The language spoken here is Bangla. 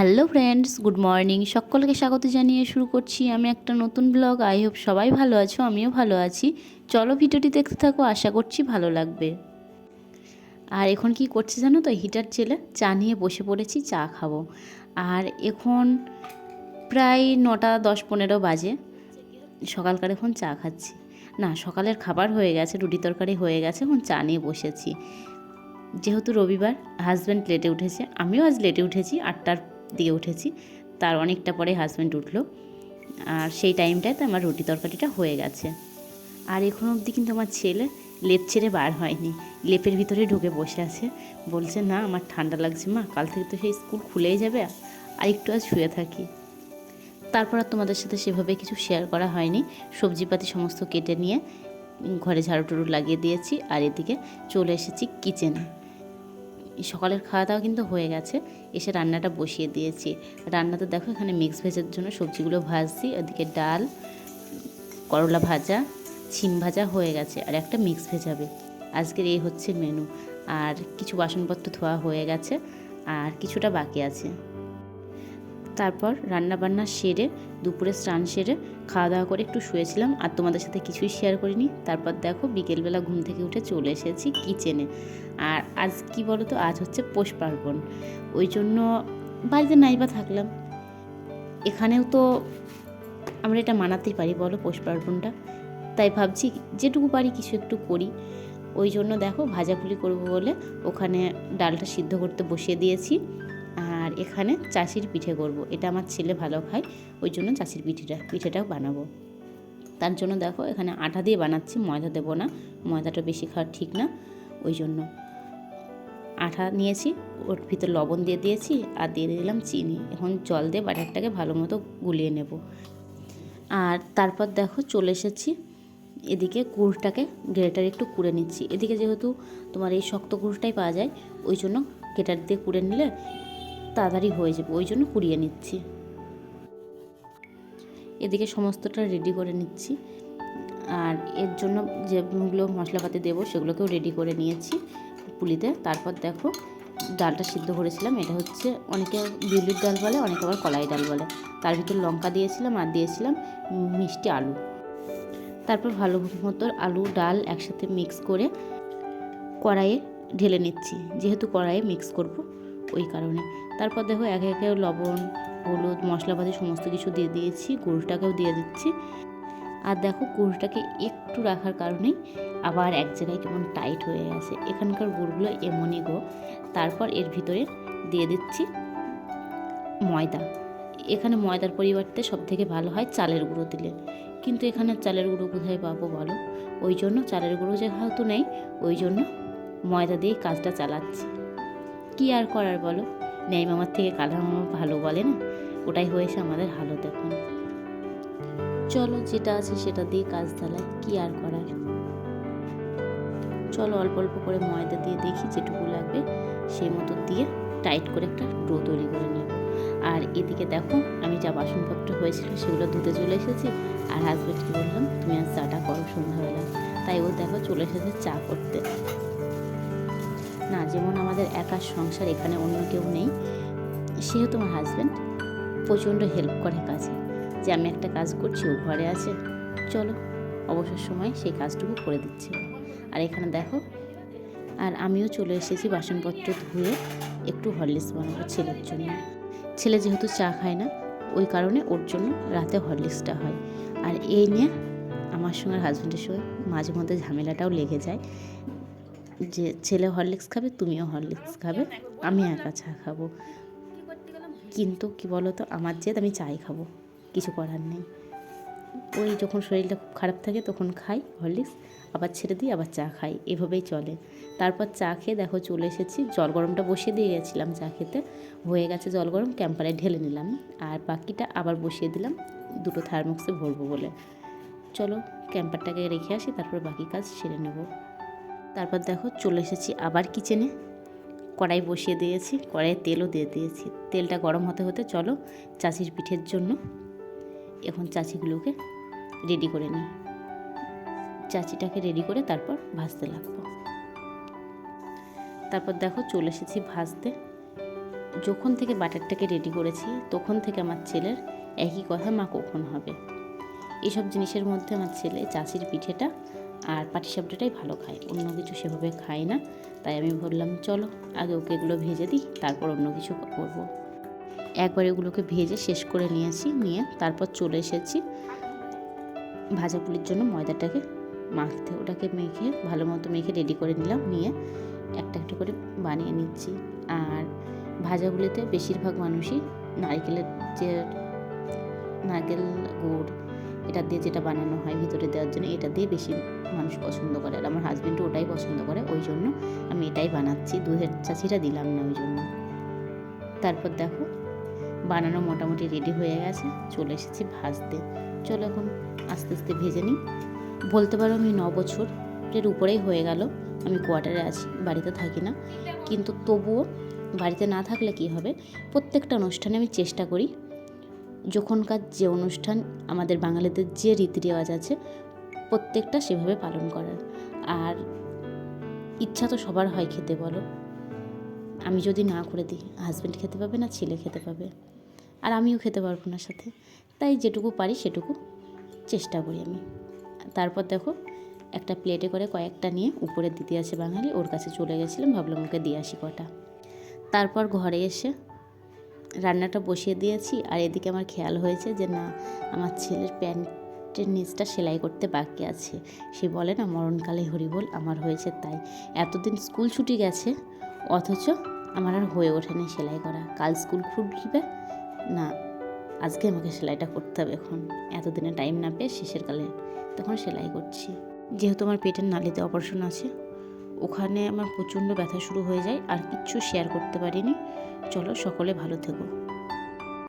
Hello friends, good morning. সকলকে স্বাগত জানিয়ে শুরু করছি আমি একটা নতুন ব্লগ। আই হোপ সবাই ভালো আছো, আমিও ভালো আছি। চলো ভিডিওটি দেখতে থাকো, আশা করছি ভালো লাগবে। আর এখন কি করছে জানো তো, হিটার চেলে চা নিয়ে বসে পড়েছি, চা খাব। আর এখন প্রায় নটা দশ পনেরো বাজে, সকালকার এখন চা খাচ্ছি। না, সকালের খাবার হয়ে গেছে, রুটি তরকারি হয়ে গেছে, এখন চা নিয়ে বসেছি। যেহেতু রবিবার হাজব্যান্ড লেটে উঠেছে, আমিও আজ লেটে উঠেছি, আটটার দিকে উঠেছি। তার অনেকটা পরে হাজব্যান্ড উঠল। আর সেই টাইমটায় তো আমার রুটি তরকারিটা হয়ে গেছে। আর এখন অবধি কিন্তু আমার ছেলে লেপ ছেড়ে বার হয়নি। লেপের ভিতরে ঢুকে বসে আছে। বলছে, না, আমার ঠান্ডা লাগছে মা, কাল থেকে তো সেই স্কুল খুলেই যাবে। আর একটু আজ শুয়ে থাকি। তারপর আর তোমাদের সাথে সেভাবে কিছু শেয়ার করা হয়নি। সবজিপাতি সমস্ত কেটে নিয়ে ঘরে ঝাড়ু টুড়ু লাগিয়ে দিয়েছি। আর এদিকে চলে এসেছি কিচেনে সকালের খাওয়া দাওয়া কিন্তু হয়ে গেছে। এসে রান্নাটা বসিয়ে দিয়েছি। রান্নাতে দেখো এখানে মিক্স ভেজের জন্য সবজিগুলো ভাজছি। ওদিকে ডাল, করলা ভাজা, ছিম ভাজা হয়ে গেছে আর একটা মিক্স ভেজাবে আজকের এই হচ্ছে মেনু আর কিছু বাসনপত্র ধোয়া হয়ে গেছে। আর কিছুটা বাকি আছে। তারপর রান্না বান্না সেরে, দুপুরে স্নান সেরে খাওয়া দাওয়া করে একটু শুয়েছিলাম আর তোমাদের সাথে কিছুই শেয়ার করিনি। তারপর দেখো বিকেলবেলা ঘুম থেকে উঠে চলে এসেছি কিচেনে আর আজ কি বলো তো আজ হচ্ছে পৌষ পার্বণ। ওই জন্য বাড়িতে নাইবা থাকলাম। এখানেও তো আমরা এটা মানাতেই পারি বলো পৌষ পার্বণটা। তাই ভাবছি যেটুকু পারি কিছু একটু করি। ওই জন্য দেখো ভাজাপুলি করব বলে ওখানে ডালটা সিদ্ধ করতে বসিয়ে দিয়েছি। এখানে চাষির পিঠে করব। এটা আমার ছেলে ভালো খায়, ওই জন্য চাষির পিঠেটা, পিঠেটাও বানাবো। তার জন্য দেখো, এখানে আটা দিয়ে বানাচ্ছি, ময়দা দেবো না, ময়দাটা বেশি খাওয়া ঠিক না, ওই জন্য। আঠা নিয়েছি, ওর ভিতর লবণ দিয়ে দিয়েছি, আর দিয়ে দিলাম চিনি। এখন জল দিয়ে বাটারটাকে ভালো মতো গুলিয়ে নেব। আর তারপর দেখো, চলে এসেছি, এদিকে গুড়টাকে গ্রেটার একটু কুড়ে নিচ্ছি। এদিকে যেহেতু তোমার এই শক্ত গুড়টাই পাওয়া যায়, ওই জন্য গ্রেটার দিয়ে কুড়ে নিলে তাড়াতাড়ি হয়ে যাবে, ওই জন্য কুড়িয়ে নিচ্ছি। এদিকে সমস্তটা রেডি করে নিচ্ছি। আর এর জন্য যেগুলো মশলাপাতি দেবো, সেগুলোকেও রেডি করে নিয়েছি পুলিতে। তারপর দেখো, ডালটা সিদ্ধ করেছিলাম। এটা হচ্ছে অনেকে বিউলির ডাল বলে, অনেকে আবার কলাই ডাল বলে। তার ভিতর লঙ্কা দিয়েছিলাম আর দিয়েছিলাম মিষ্টি আলু। তারপর ভালো মতো আলু, ডাল একসাথে মিক্স করে কড়াইয়ে ঢেলে নিচ্ছি। যেহেতু কড়াইয়ে মিক্স করব, ওই কারণে। তারপর দেখো একে একে লবণ, হলুদ, মশলাপাতি সমস্ত কিছু দিয়ে দিয়েছি গুড়টাকেও দিয়ে দিচ্ছি। আর দেখো গুড়টাকে একটু রাখার কারণেই আবার এক জায়গায় কেমন টাইট হয়ে গেছে এখানকার গুড়গুলো এমনই গো। তারপর এর ভিতরে দিয়ে দিচ্ছি ময়দা। এখানে ময়দার পরিবর্তে সব থেকে ভালো হয় চালের গুঁড়ো দিলে। কিন্তু এখানে চালের গুঁড়ো কোথায় পাবো বলো? ওই জন্য চালের গুঁড়ো যেহেতু নেই, ওই জন্য ময়দা দিয়েই কাজটা চালাচ্ছি। কি আর করার বলো? ন্যায় মামার থেকে কালা মামা ভালো বলে না? ওটাই হয়েছে আমাদের হালত এখন। চলো যেটা আছে সেটা দিয়ে কাজ চালাই, কি আর করার? চলো অল্প অল্প করে ময়দা দিয়ে দেখি যেটুকু লাগবে সেই মতো দিয়ে টাইট করে একটা ডো তৈরি করে নেব। আর এদিকে দেখো, আমি যা বাসনপত্র হয়েছিল সেগুলো ধুতে চলে এসেছি। আর হাজব্যান্ডকে বললাম, তুমি আজ চাটা করো সন্ধ্যাবেলা। তাই ও দেখো চলে এসেছে চা করতে। না, যেমন আমাদের একার সংসার, এখানে অন্য কেউ নেই। সেহেতু আমার হাজব্যান্ড প্রচণ্ড হেল্প করে কাজে। যে আমি একটা কাজ করছি, ও ঘরে আছে। চলো, অবসর সময় সেই কাজটুকু করে দিচ্ছি। আর এখানে দেখো, আর আমিও চলে এসেছি বাসনপত্র ধুয়ে একটু হরলিক্স বানাবো ছেলের জন্য। ছেলে যেহেতু চা খায় না, ওই কারণে ওর জন্য রাতে হরলিক্সটা হয়। আর এই নিয়ে আমার সঙ্গে হাজব্যান্ডের সঙ্গে মাঝে মধ্যে ঝামেলাটাও লেগে যায়। যে ছেলে হরলিক্স খাবে, তুমিও হরলিক্স খাবে, আমি একা চা খাব। কিন্তু কি বলো তো আমার জেদ আমি চাই খাব, কিছু করার নেই। ওই যখন শরীরটা খুব খারাপ থাকে তখন খাই হরলিক্স, আবার ছেড়ে দিই, আবার চা খাই, এভাবেই চলে। তারপর চা খেয়ে দেখো চলে এসেছি, জল গরমটা বসিয়ে দিয়ে গেছিলাম চা খেতে। হয়ে গেছে জল গরম, ক্যাম্পারে ঢেলে নিলাম, আর বাকিটা আবার বসিয়ে দিলাম, দুটো থার্মক্সে ভরবো বলে। চলো ক্যাম্পারটাকে রেখে আসি, তারপর বাকি কাজ সেরে নেব। তারপর দেখো চলে এসেছি আবার কিচেনে কড়াই বসিয়ে দিয়েছি, কড়াইয়ে তেলও দিয়ে দিয়েছি। তেলটা গরম হতে হতে চলো চাষির পিঠের জন্য। এখন চাচিগুলোকে রেডি করে নিই। চাচিটাকে রেডি করে তারপর ভাজতে লাগবো। তারপর দেখো চলে এসেছি ভাজতে। যখন থেকে বাটারটাকে রেডি করেছি, তখন থেকে আমার ছেলের একই কথা মা কখন হবে। এসব জিনিসের মধ্যে আমার ছেলে চাষির পিঠেটা আর পাটি পাটিসাপটাটাই ভালো খায়। অন্য কিছু সেভাবে খায় না। তাই আমি বললাম চলো আগে ওকে এগুলো ভেজে দিই, তারপর অন্য কিছু করব। একবার এগুলোকে ভেজে শেষ করে নিয়েছি নিয়ে তারপর চলে এসেছি। ভাজা পুলির জন্য ময়দাটাকে মাখতে, ওটাকে মেখে ভালো মতো মেখে রেডি করে নিলাম, নিয়ে একটা একটা করে বানিয়ে নিচ্ছি। আর ভাজাগুলিতে বেশিরভাগ মানুষই নারকেলের যে নারকেল গুড়, এটা দিয়ে যেটা বানানো হয় ভিতরে দেওয়ার জন্য, এটা দিয়ে বেশি মানুষ পছন্দ করে আর আমার হাজব্যান্ডও ওটাই পছন্দ করে, ওই জন্য আমি এটাই বানাচ্ছি। দুধের চাচিটা দিলাম না ওই জন্য। তারপর দেখো, বানানো মোটামুটি রেডি হয়ে গেছে, চলে এসেছি ভাজতে। চলো এখন আস্তে আস্তে ভেজে নিই। বলতে পারো আমি ন বছরের উপরেই হয়ে গেল, আমি কোয়ার্টারে আছি, বাড়িতে থাকি না। কিন্তু তবুও বাড়িতে না থাকলে কি হবে? প্রত্যেকটা অনুষ্ঠানে আমি চেষ্টা করি। যখনকার যে অনুষ্ঠান, আমাদের বাঙালিদের যে রীতি রেওয়াজ আছে প্রত্যেকটা সেভাবে পালন করার। আর ইচ্ছা তো সবার হয় খেতে, বলো। আমি যদি না করে দিই হাজব্যান্ড খেতে পাবে না, ছেলে খেতে পাবে। আর আমিও খেতে পারব না সাথে। তাই যেটুকু পারি সেটুকু চেষ্টা করি আমি। তারপর দেখো, একটা প্লেটে করে কয়েকটা নিয়ে উপরে দিতে আছে বাঙালি, ওর কাছে চলে গেছিলাম, ভাবলাম ওকে দিয়ে আসি কটা। তারপর ঘরে এসে রান্নাটা বসিয়ে দিয়েছি। আর এদিকে আমার খেয়াল হয়েছে যে, না, আমার ছেলের প্যান্টের নিচটা সেলাই করতে বাকি আছে। সে বলে, না মরণকালে হরিবোল, আমার হয়েছে তাই। এতদিন স্কুল ছুটি গেছে, অথচ আমার আর হয়ে ওঠেনি সেলাই করা। কাল স্কুল খুলবে? না, আজকে আমাকে সেলাইটা করতে হবে এখন। এতদিনে টাইম না পেয়ে শেষের কালে তখন সেলাই করছি। যেহেতু আমার পেটের নালিতে অপারেশন আছে, ওখানে আমার প্রচণ্ড ব্যথা শুরু হয়ে যায়, আর কিচ্ছু শেয়ার করতে পারিনি। চলো, সকলে ভালো থেকো।